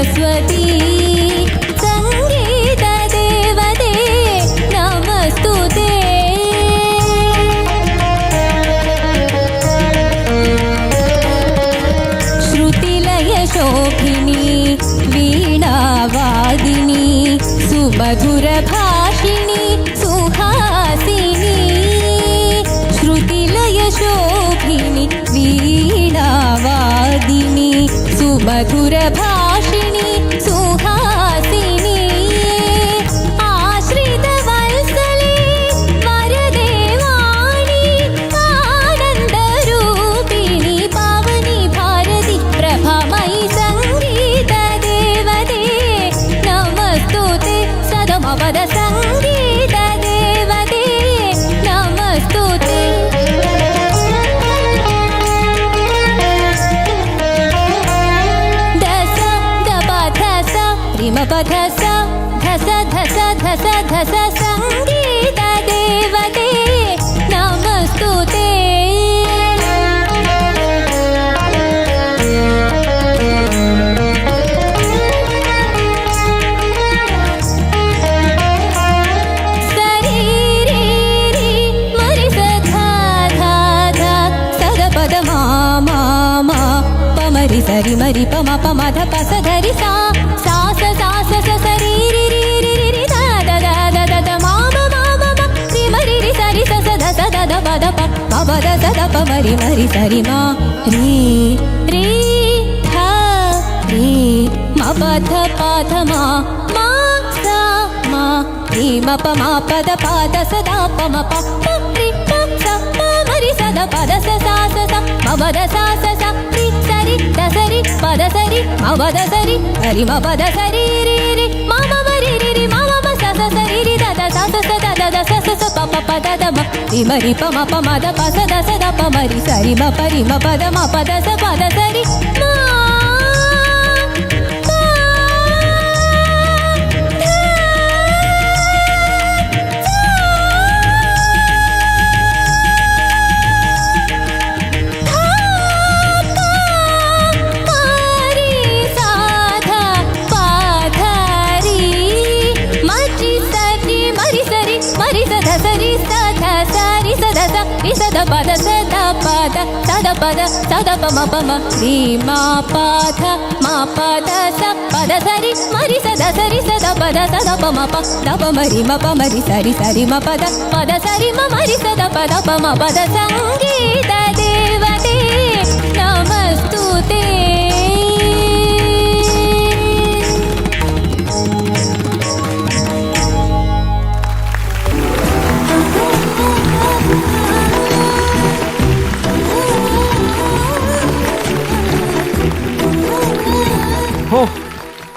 सरस्वती। सङ्गीतदेवते नमस्तुते। श्रुतिलयशोभिनी वीणावादिनी सुमधुरभाषिणी सुहासिनी। श्रुतिलयशोभिनी वीणावादिनी सुमधुरभाषिणी ధస ధస ధస ధస సంగ మరి మరి పమ పమ పస ధరి సా సాస సాస స. సరి రి రి రి రి రి దా ద ద మరి రి సరి స స ధ స ప. ద ప ప మరి మరి సరి మా. రీ రీ ధ రి మ మా. మా సా మా. రి మ ప మా ప ప మ ప రి స మరి సద పద స సా స స మ సా స స మవద సరి హరి మవద సరి రి రి మమ వరి రి రి మమ బస సరి రి స స ప మ. రి ద ప స ద స ద ప సరి మ పరి మ మ స పద సరి మా పద విసద పద సద పద సద పద సద పమ పమ. శ్రీ మా పాథ మా పాథ స పద సరి మరి సద సరి సద పద సద పమ ప. దప మరి మ ప మరి సరి సరి మ పద పద సరి మ మరి సద పద పమ పద. సంగీత దేవతే నమస్తు తే.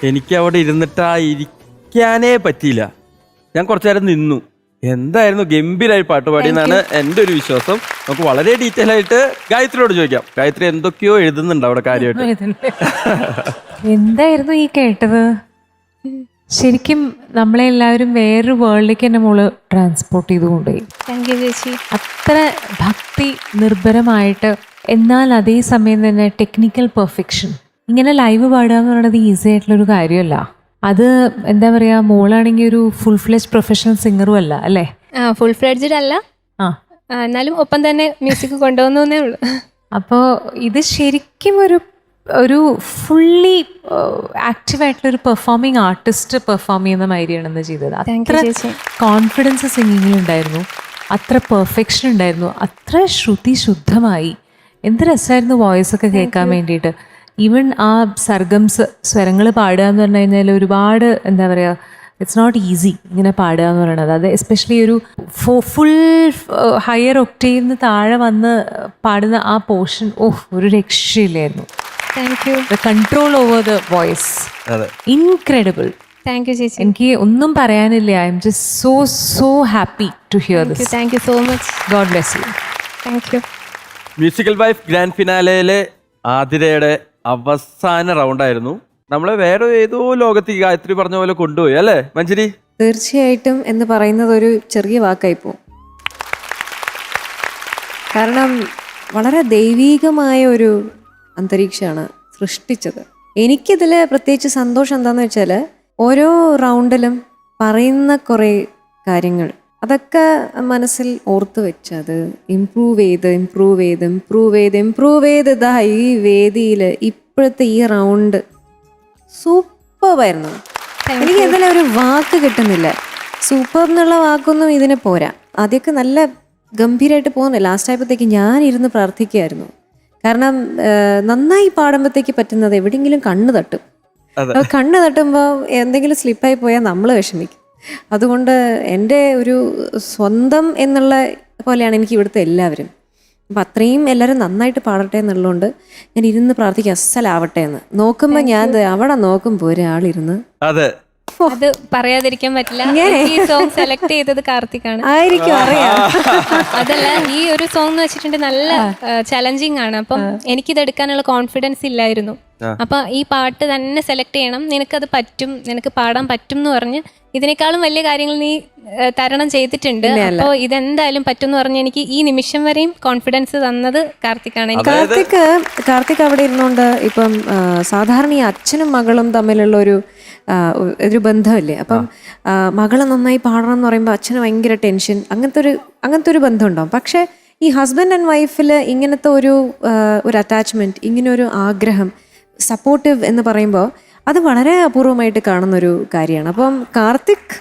എനിക്ക് അവിടെ ഇരുന്നിട്ട് ആ ഇരിക്കാനേ പറ്റിയില്ല. ഞാൻ കുറച്ചു നേരം നിന്നു. എന്തായിരുന്നു ഗംഭീരായി പാട്ട് പാടി എന്നാണ് എന്റെ ഒരു വിശ്വാസം. നമുക്ക് വളരെ ഡീറ്റെയിൽ ആയിട്ട് ഗായത്രിയോട് ചോദിക്കാം. ഗായത്രി എന്തൊക്കെയോ എഴുതുന്നുണ്ട് അവിടെ കാര്യമായിട്ട്. എന്തായിരുന്നു ഈ കേട്ടത്? ശരിക്കും നമ്മളെ എല്ലാവരും വേറൊരു വേൾഡിലേക്ക് തന്നെ മോൾ ട്രാൻസ്പോർട്ട് ചെയ്ത് കൊണ്ടുപോയി ചേച്ചി. അത്ര ഭക്തി നിർഭരമായിട്ട് എന്നാൽ അതേ സമയം തന്നെ ടെക്നിക്കൽ പെർഫെക്ഷൻ ഇങ്ങനെ ലൈവ് പാടുക എന്ന് പറയുന്നത് ഈസി ആയിട്ടുള്ളൊരു കാര്യമല്ല. അത് എന്താ പറയുക മോളാണെങ്കിൽ ഒരു ഫുൾ ഫ്ലെജ് പ്രൊഫഷണൽ സിംഗറും അല്ല അല്ലേ? ഫുൾ ഫ്ലെഡ്ജഡ് അല്ല. എന്നാലും ഒപ്പം തന്നെ മ്യൂസിക് കൊണ്ടുപോകുന്നേ ഉള്ളൂ. അപ്പോൾ ഇത് ശരിക്കും ഒരു ഒരു ഫുള്ളി ആക്റ്റീവായിട്ടുള്ള ഒരു പെർഫോമിങ് ആർട്ടിസ്റ്റ് പെർഫോം ചെയ്യുന്ന മാതിരിയാണെന്ന് ചെയ്തത്. അത്ര കോൺഫിഡൻസ് സിംഗിങ്ങിൽ ഉണ്ടായിരുന്നു. അത്ര പെർഫെക്ഷൻ ഉണ്ടായിരുന്നു. അത്ര ശ്രുതി ശുദ്ധമായി എന്ത് രസമായിരുന്നു വോയിസ് ഒക്കെ കേൾക്കാൻ വേണ്ടിയിട്ട്. ഈവൻ ആ സർഗംസ് സ്വരങ്ങൾ പാടുക എന്ന് പറഞ്ഞു കഴിഞ്ഞാൽ ഒരുപാട് എന്താ പറയുക ഇറ്റ്സ് നോട്ട് ഈസി ഇങ്ങനെ പാടുക എന്ന് പറയുന്നത് അത് എസ്പെഷ്യലി ഒരു ഫുൾ ഹയർ ഒക്ടേന്ന് താഴെ വന്ന് പാടുന്ന ആ പോർഷൻ ഓഹ് ഒരു രക്ഷയില്ലായിരുന്നു. Thank you the control over the voice അതെ. ഇൻക്രെഡിബിൾ താങ്ക് യു ചേച്ചി. എനിക്ക് ഒന്നും പറയാനില്ല. I'm just so so happy to hear this thank you so much God bless you thank you musical wife grand ഫിനാലയിലെ ആതിരയുടെ അവസാന റൗണ്ടായിരുന്നു നമ്മളെ വേറെ ഏതോ ലോകത്ത് ഈ ഗായത്രി പറഞ്ഞ പോലെ കൊണ്ടുപോയി അല്ലേ? മഞ്ജരി? തീർച്ചയായിട്ടും എന്ന് പറയുന്നത് ഒരു ചെറിയ വാക്കായി പോകും കാരണം വളരെ ദൈവീകമായ ഒരു അന്തരീക്ഷമാണ് സൃഷ്ടിച്ചത്. എനിക്കിതിൽ പ്രത്യേകിച്ച് സന്തോഷം എന്താണെന്ന് വെച്ചാൽ ഓരോ റൗണ്ടിലും പറയുന്ന കുറേ കാര്യങ്ങൾ അതൊക്കെ മനസ്സിൽ ഓർത്ത് വെച്ച് അത് ഇമ്പ്രൂവ് ചെയ്ത് ഇമ്പ്രൂവ് ചെയ്ത് ഇമ്പ്രൂവ് ചെയ്ത് ഇമ്പ്രൂവ് ചെയ്ത് ഇതാ ഈ വേദിയിൽ ഇപ്പോഴത്തെ ഈ റൗണ്ട് സൂപ്പറായിരുന്നു എനിക്ക് ഇതിനെ ഒരു വാക്ക് കിട്ടുന്നില്ല. സൂപ്പർ എന്നുള്ള വാക്കൊന്നും ഇതിന് പോരാ. ആദ്യമൊക്കെ നല്ല ഗംഭീരമായിട്ട് പോകുന്നില്ല. ലാസ്റ്റ് ആയപ്പോഴത്തേക്ക് ഞാൻ ഇരുന്ന് പ്രാർത്ഥിക്കുകയായിരുന്നു. കാരണം നന്നായി പാടുമ്പോഴത്തേക്ക് പറ്റുന്നത് എവിടെയെങ്കിലും കണ്ണ് തട്ടും. കണ്ണ് തട്ടുമ്പോൾ എന്തെങ്കിലും സ്ലിപ്പായി പോയാൽ നമ്മൾ വിഷമിക്കും. അതുകൊണ്ട് എന്റെ ഒരു സ്വന്തം എന്നുള്ള പോലെയാണ് എനിക്ക് ഇവിടുത്തെ എല്ലാവരും. അപ്പം അത്രയും എല്ലാവരും നന്നായിട്ട് പാടട്ടെ എന്നുള്ളതുകൊണ്ട് ഞാൻ ഇരുന്ന് പ്രാർത്ഥിക്കും അസലാവട്ടെ എന്ന്. നോക്കുമ്പോൾ ഞാൻ അവിടെ നോക്കുമ്പോൾ ഒരാളിരുന്ന് അതെ. അത് പറയാതിരിക്കാൻ പറ്റില്ല. ഈ സോങ് സെലക്ട് ചെയ്തത് കാർത്തിക്കാണ്. ആയിരിക്കും അറിയാം. അതല്ല ഈ ഒരു സോങ് എന്ന് വെച്ചിട്ടുണ്ടെങ്കിൽ നല്ല ചലഞ്ചിങ് ആണ്. അപ്പം എനിക്കിത് എടുക്കാനുള്ള കോൺഫിഡൻസ് ഇല്ലായിരുന്നു. അപ്പൊ ഈ പാട്ട് തന്നെ സെലക്ട് ചെയ്യണം. നിനക്കത് പറ്റും നിനക്ക് പാടാൻ പറ്റും എന്ന് പറഞ്ഞ് ഇതിനേക്കാളും വലിയ കാര്യങ്ങൾ നീ തരണം ചെയ്തിട്ടുണ്ട്. അപ്പോ ഇതെന്തായാലും പറ്റുമെന്ന് പറഞ്ഞ എനിക്ക് ഈ നിമിഷം വരെയും കോൺഫിഡൻസ് തന്നത് കാർത്തിക്കാണ്. ആണ് കാർത്തിക് കാർത്തിക് അവിടെ ഇരുന്നുകൊണ്ട് ഇപ്പം സാധാരണ ഈ അച്ഛനും മകളും തമ്മിലുള്ള ഒരു ഒരു ബന്ധമല്ലേ? അപ്പം മകളെ നന്നായി പാടണം എന്ന് പറയുമ്പോൾ അച്ഛന് ഭയങ്കര ടെൻഷൻ അങ്ങനത്തെ ഒരു അങ്ങനത്തെ ഒരു ബന്ധം ഉണ്ടാവും പക്ഷേ ഈ ഹസ്ബൻഡ് ആൻഡ് വൈഫിൽ ഇങ്ങനത്തെ ഒരു ഒരു അറ്റാച്ച്മെന്റ് ഇങ്ങനെ ഒരു ആഗ്രഹം സപ്പോർട്ടീവ് എന്ന് പറയുമ്പോൾ അത് വളരെ അപൂർവമായിട്ട് കാണുന്ന ഒരു കാര്യമാണ്. അപ്പം കാർത്തിക്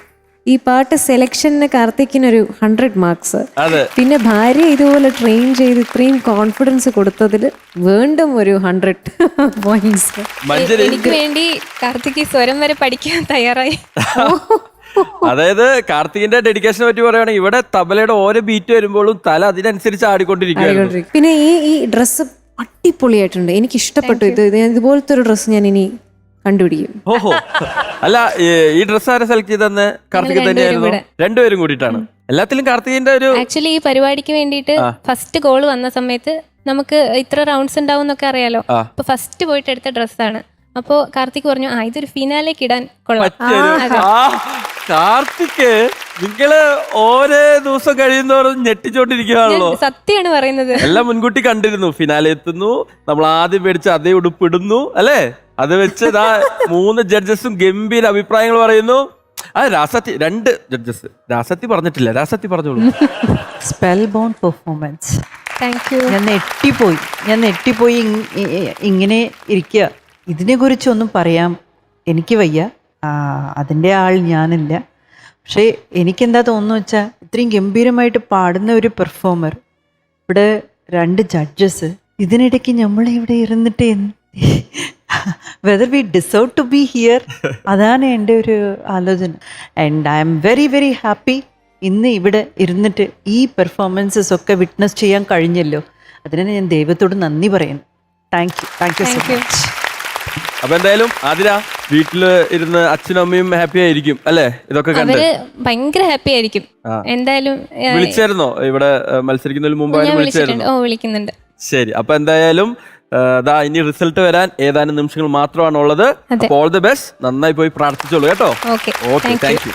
ഈ പാട്ട് സെലക്ഷന് കാർത്തിക്കിനൊരു ഹൺഡ്രഡ് മാർക്സ് അതെ. പിന്നെ ഭാര്യ ഇതുപോലെ ട്രെയിൻ ചെയ്ത് ഇത്രയും കോൺഫിഡൻസ് കൊടുത്തതിൽ വീണ്ടും ഒരു ഹൺഡ്രഡ് പോയിന്റ്സ് എനിക്ക് വേണ്ടി കാർത്തിക് ഈ സ്വരം വരെ പഠിക്കാൻ തയ്യാറായി. അതായത് കാർത്തികിന്റെ ഡെഡിക്കേഷനെ പറ്റി പറയുകയാണെങ്കിൽ ഇവിടെ തബലയുടെ ഓരോ ബീറ്റ് വരുമ്പോഴും തല അതിനനുസരിച്ച് ആടിക്കൊണ്ടിരിക്കും. പിന്നെ ഈ ഈ ഡ്രസ്സ് അടിപൊളിയായിട്ടുണ്ട്. എനിക്ക് ഇഷ്ടപ്പെട്ടു ഇത് ഇത് ഇതുപോലത്തെ ഒരു ഡ്രസ്സ് ഞാൻ ഇനി കണ്ടുപിടിക്കും. ഓഹോ. അല്ല ഈ- ഡ്രസ് ആരെ സെലക്ട് ചെയ്തെന്ന് കാർത്തിക് ഞങ്ങൾ തന്നെയായിരുന്നു. രണ്ടുപേരും രണ്ടുപേരും കൂടിയിട്ടാണ്. എല്ലാത്തിലും കാർത്തികിന്റെ ഒരു ആക്ച്വലി ഈ പരിപാടിക്ക് വേണ്ടിയിട്ട് ഫസ്റ്റ് കോൾ വന്ന സമയത്ത് നമുക്ക് ഇത്ര റൗണ്ട്സ് ഉണ്ടാവും എന്നൊക്കെ അറിയാലോ. ആ. അപ്പൊ ഫസ്റ്റ് പോയിട്ട് എടുത്ത ഡ്രസ്സാണ് അപ്പോ കാർത്തിക് പറഞ്ഞു ആ ഇതൊരു ഫിനാലേക്ക് ഇടാൻ കൊള്ളാം ആ, കാർത്തിക് നിങ്ങൾ ഓരോ ദിവസം കഴിയുന്നവരും ഞെട്ടിച്ചോണ്ടിരിക്കുകയാണല്ലോ സത്യമാണ് പറയുന്നത്. എല്ലാം മുൻകൂട്ടി കണ്ടിരുന്നു. ഫിനാലെ എത്തുന്നു നമ്മൾ ആദ്യം മേടിച്ച അതേ ഉടുപ്പിടുന്നു അല്ലേ? അത് വെച്ച് ദാ മൂന്ന് ജഡ്ജസും ഗംഭീര അഭിപ്രായങ്ങൾ പറയുന്നു. ആ രാസത്തി രണ്ട് ജഡ്ജസ്. രാസത്തി പറഞ്ഞിട്ടില്ല രാസത്തി പറഞ്ഞോളൂ. Spellbound performance thank you ഞാൻ നെട്ടിപ്പോയി. ഞാൻ നെട്ടിപ്പോയി ഇങ്- ഇ- ഇ- ഇങ്ങനെ ഇരിക്കുക ഇതിനെക്കുറിച്ചൊന്നും പറയാൻ എനിക്ക് വയ്യ. അതിന്റെ ആൾ ഞാനില്ല. പക്ഷേ എനിക്കെന്താ തോന്നുന്നു വെച്ചാൽ ഇത്രയും ഗംഭീരമായിട്ട് പാടുന്ന ഒരു പെർഫോമർ ഇവിടെ രണ്ട് ജഡ്ജസ് ഇതിനിടയ്ക്ക് നമ്മൾ ഇവിടെ ഇരുന്നിട്ട് whether we deserve to be here അതാണ് എന്റെ ഒരു ആലോചന. And I'm very very happy ഇന്ന് ഇവിടെ ഇരുന്നിട്ട് ഈ പെർഫോമൻസസ് ഒക്കെ വിറ്റ്നസ് ചെയ്യാൻ കഴിഞ്ഞല്ലോ. അതിന് ഞാൻ ദൈവത്തോട് നന്ദി പറയുന്നു thank you thank you so much അപ്പൊ എന്തായാലും ആതിര വീട്ടിൽ ഇരുന്ന് അച്ഛനും അമ്മയും ഹാപ്പി ആയിരിക്കും അല്ലേ? ഇതൊക്കെ കണ്ട്. അവർ ഭയങ്കര ഹാപ്പി ആയിരിക്കും. ആ. എന്തായാലും ഏ, വിളിച്ചായിരുന്നോ? ഇവിടെ ഏഹ്, മത്സരിക്കുന്നതിന് മുമ്പ് ഞാൻ വിളിച്ചിട്ടുണ്ട്. വിളിച്ചായിരുന്നോ? ഓ വിളിക്കുന്നുണ്ട്. ശരി അപ്പൊ എന്തായാലും ഏഹ്, ദാ ഇനി റിസൾട്ട് വരാൻ ഏതാനും നിമിഷങ്ങൾ മാത്രമാണ് ഉള്ളത് അതെ. അപ്പോൾ ഓൾ ദി ബെസ്റ്റ് നന്നായി പോയി പ്രാർത്ഥിച്ചോളൂ കേട്ടോ. Okay okay thank you